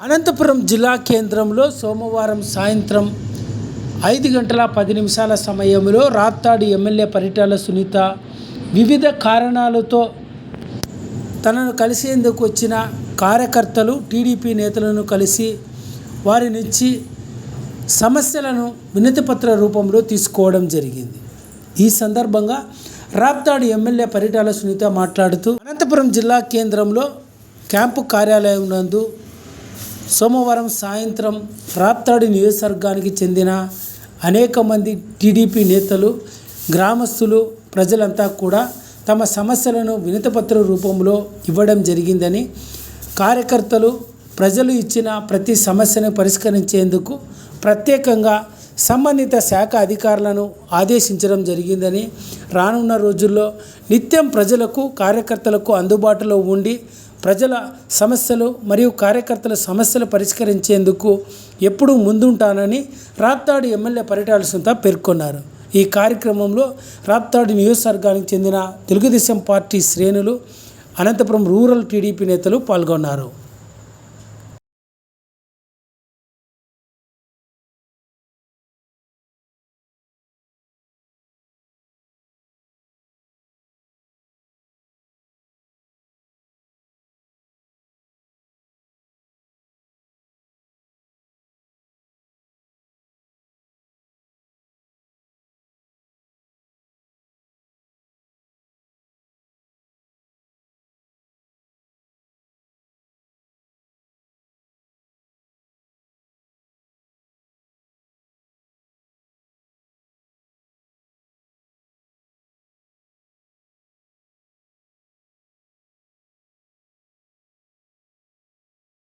అనంతపురం జిల్లా కేంద్రంలో సోమవారం సాయంత్రం ఐదు గంటల పది నిమిషాల సమయంలో రాత్తాడు ఎమ్మెల్యే పరిటాల సునీత వివిధ కారణాలతో తనను కలిసేందుకు వచ్చిన కార్యకర్తలు టీడీపీ నేతలను కలిసి వారి నుంచి సమస్యలను వినతిపత్ర రూపంలో తీసుకోవడం జరిగింది. ఈ సందర్భంగా రాప్తాడు ఎమ్మెల్యే పరిటాల సునీత మాట్లాడుతూ అనంతపురం జిల్లా కేంద్రంలో క్యాంపు కార్యాలయం నందు సోమవారం సాయంత్రం రాప్తాడు నియోజకవర్గానికి చెందిన అనేక మంది టీడీపీ నేతలు గ్రామస్తులు ప్రజలంతా కూడా తమ సమస్యలను వినతిపత్ర రూపంలో ఇవ్వడం జరిగిందని కార్యకర్తలు ప్రజలు ఇచ్చిన ప్రతి సమస్యను పరిష్కరించేందుకు ప్రత్యేకంగా సంబంధిత శాఖ అధికారులను ఆదేశించడం జరిగిందని రానున్న రోజుల్లో నిత్యం ప్రజలకు కార్యకర్తలకు అందుబాటులో ఉండి ప్రజల సమస్యలు మరియు కార్యకర్తల సమస్యలు పరిష్కరించేందుకు ఎప్పుడూ ముందుంటానని రాప్తాడు ఎమ్మెల్యే పరిటాల సుంత పేర్కొన్నారు. ఈ కార్యక్రమంలో రాప్తాడు నియోజకవర్గానికి చెందిన తెలుగుదేశం పార్టీ శ్రేణులు అనంతపురం రూరల్ టీడీపీ నేతలు పాల్గొన్నారు.